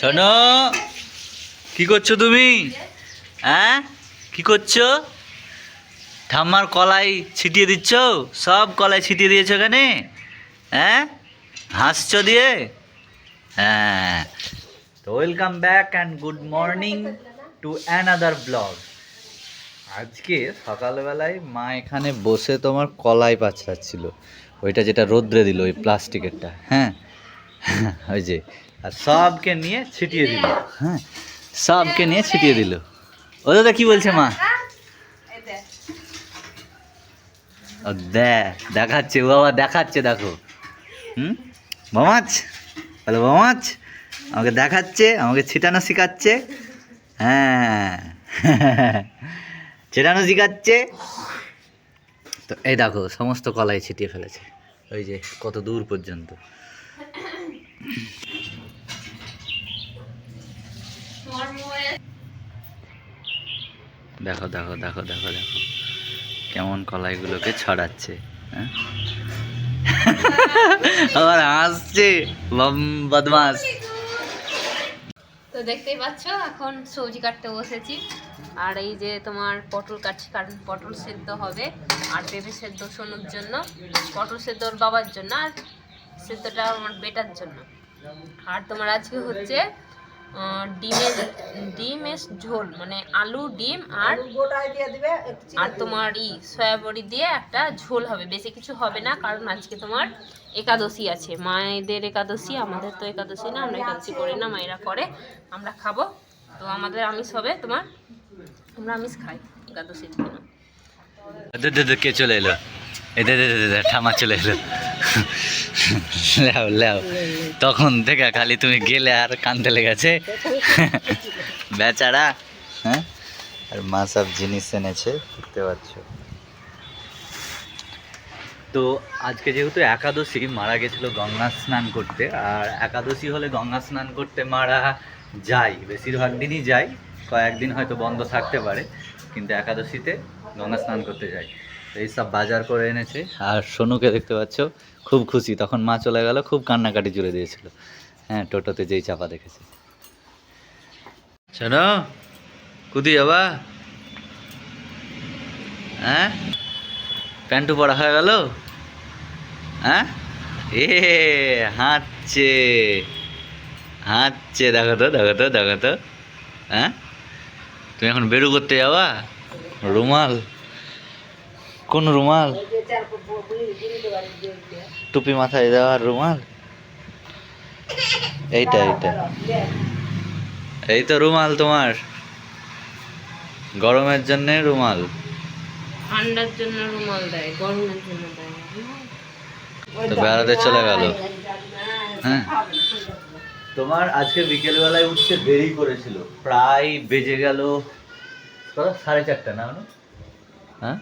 শোনো। কি করছ তুমি? হ্যাঁ? কি করছ? ঠাম্মার কলাই ছিটিয়ে দিচ্ছ? সব কলাই ছিটিয়ে দিয়েছ এখানে? হ্যাঁ? হাসছো দিয়ে? হ্যাঁ। তো welcome back and good morning to another blog আজকে সকালবেলায় মা এখানে বসে তোমার কলাই পাছড়াচ্ছিল। ওইটা যেটা রোদ্রে দিল, ওই প্লাস্টিকেরটা হ্যাঁ? ওই যে, আর সবকে নিয়ে ছিটিয়ে দিল। হ্যাঁ সবকে নিয়ে ছিটিয়ে দিল। ও দাদা কি বলছে মা? ও দে দেখাচ্ছে, ও বাবা দেখাচ্ছে, দেখো। হুম? বামাচ হ্যালো বামাচ আমাকে দেখাচ্ছে, আমাকে ছিটানো শেখাচ্ছে। হ্যাঁ। ছিটানো শেখাচ্ছে। তো এই দেখো, সমস্ত কলাই ছিটিয়ে ফেলেছে। ওই যে, কত দূর পর্যন্ত। দেখো দেখো দেখো দেখো দেখো। কেমন কলাইগুলোকে ছড়াচ্ছে হ্যাঁ? আবার হাসছে বদমাস তো দেখতেই পাচ্ছ এখন সবজি কাটতে বসেছি। আর এই যে তোমার পটল কাটছি কারণ পটল সেদ্ধ হবে আর পেঁপে সেদ্ধ সোনুর জন্য পটল সেদ্ধ ওর বাবার জন্য আর সেদ্ধটা আমার বেটার জন্য। আর তোমার আজকে হচ্ছে ডিমের ডিমের ঝোল মানে আলু ডিম আর আর তোমার ই সয়াবড়ি দিয়ে একটা ঝোল হবে। বেশি কিছু হবে না কারণ আজকে তোমার একাদশী আছে। মায়েদের একাদশী আমাদের তো একাদশী না আমরা একাদশী করি না মায়েরা করে আমরা খাব। তো আমাদের আমিষ হবে তোমার আমরা আমিষ খাই একাদশীর দে, কে চলে এলো? এ দে দে দে, দে, দে, ঠামা চলে এলো। লেও লেও। তখন থেকে খালি তুমি গেলে আর কানতে লেগেছে। বেচারা হ্যাঁ? আর মা সব জিনিস এনেছে, দেখতে পাচ্ছ। তো আজকে যেহেতু একাদশী, মারা গেছিল গঙ্গা স্নান করতে। আর একাদশী হলে গঙ্গা স্নান করতে মারা যায়। বেশিরভাগ দিনই যায়। কয়েকদিন হয়তো বন্ধ থাকতে পারে। কিন্তু একাদশীতে গঙ্গা স্নান করতে যায়। এইসব বাজার করে এনেছে। আর সোনুকে দেখতে পাচ্ছ খুব খুশি। তখন মা চলে গেল খুব কান্নাকাটি জুড়ে দিয়েছিল। হ্যাঁ টোটোতে যেই চাপা দেখেছে। শোনো কুদি যাবা হ্যাঁ? প্যান্টু পরা হয়ে গেল? হ্যাঁ? এ হাঁটছে। হাঁটছে দেখো তো দেখো তো দেখো তো। হ্যাঁ? তুমি এখন বেরু করতে যাবা? রুমাল? কোন রুমাল? টুপি মাথায় দেওয়ার রুমাল? এইটা এইটা। এই তো রুমাল তোমার। গরমের জন্য রুমাল। ঠান্ডার জন্য রুমাল দেয় গরমের জন্য দেয়। তো বেড়াতে চলে গেল। হ্যাঁ। তোমার আজকে বিকেলবেলায় উঠতে দেরি করেছিল। প্রায় বেজে গেল সাড়ে চারটা না? হ্যাঁ?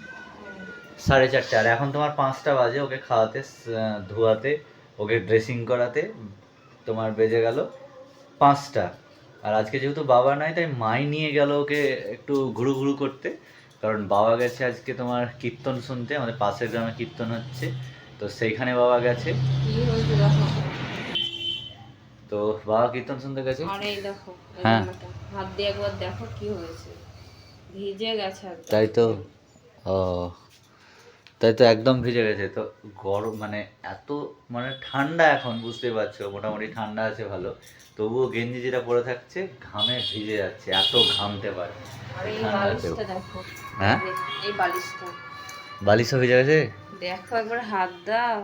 সাড়ে চারটে। আর এখন তোমার পাঁচটা বাজে ওকে খাওয়াতে ধোয়াতে ওকে ড্রেসিং করাতে তোমার বেজে গেল পাঁচটা। আর আজকে যেহেতু বাবা নাই তাই মাই নিয়ে গেল ওকে একটু ঘুরু ঘুরু করতে। কারণ বাবা গেছে আজকে তোমার কীর্তন শুনতে আমাদের পাশের গ্রামে কীর্তন হচ্ছে। তো সেইখানে বাবা গেছে। তো বাবা কীর্তন শুনতে গেছে? দেখো হ্যাঁ। হাত দিয়ে একবার দেখো কি হয়েছে। ভিজে গেছে তাই তো? ও। তাই তো একদম ভিজে গেছে। তো গরম মানে এত মানে ঠান্ডা এখন বুঝতে পারছ মোটামুটি ঠান্ডা আছে ভালো। তবুও গেঞ্জি যেটা পরে থাকছে ঘামে ভিজে যাচ্ছে এত ঘামতে পারে। হ্যাঁ? বালিশও ভিজে গেছে? দেখো একবার হাত দাও।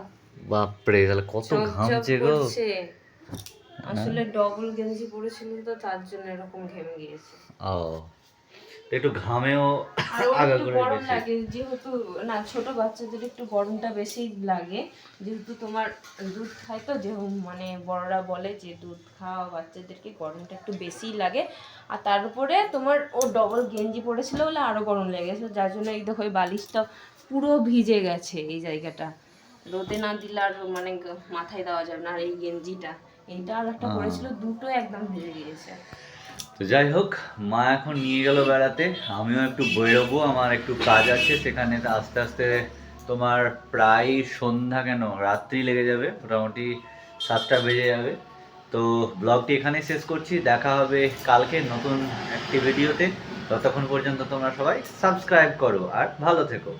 বাপরে তাহলে কত ঘামছে গো। আসলে ডবল গেঞ্জি পরেছিল তো তার জন্য এরকম ঘেমে গিয়েছে। ও একটু ঘামেও আগা করে গরম লাগে যেহেতু না ছোট বাচ্চাদের একটু গরমটা বেশি লাগে যেহেতু তোমার দুধ খায় তো যে মানে বড়রা বলে যে দুধ খাওয়া বাচ্চাদেরকে গরমটা একটু বেশিই লাগে। আর তার উপরে তোমার ও ডবল গেঞ্জি পরেছিল বলে আরও গরম লেগেছে যার জন্য এই দেখো এই বালিশটা পুরো ভিজে গেছে এই জায়গাটা। রোদে না দিলে আর মানে মাথায় দেওয়া যাবে না আর এই গেঞ্জিটা। এইটা আর একটা পরেছিল দুটো একদম ভিজে গিয়েছে। তো যাই হোক, মা এখন নিয়ে গেল বেড়াতে। আমিও একটু বেরোবো, আমার একটু কাজ আছে, সেখানে আস্তে আস্তে তোমার প্রায় সন্ধ্যা কেন? রাত্রি লেগে যাবে, মোটামুটি সাতটা বেজে যাবে। তো ব্লগটি এখানেই শেষ করছি, দেখা হবে কালকে নতুন একটি ভিডিওতে। ততক্ষণ পর্যন্ত তোমরা সবাই সাবস্ক্রাইব করো আর ভালো থেকো।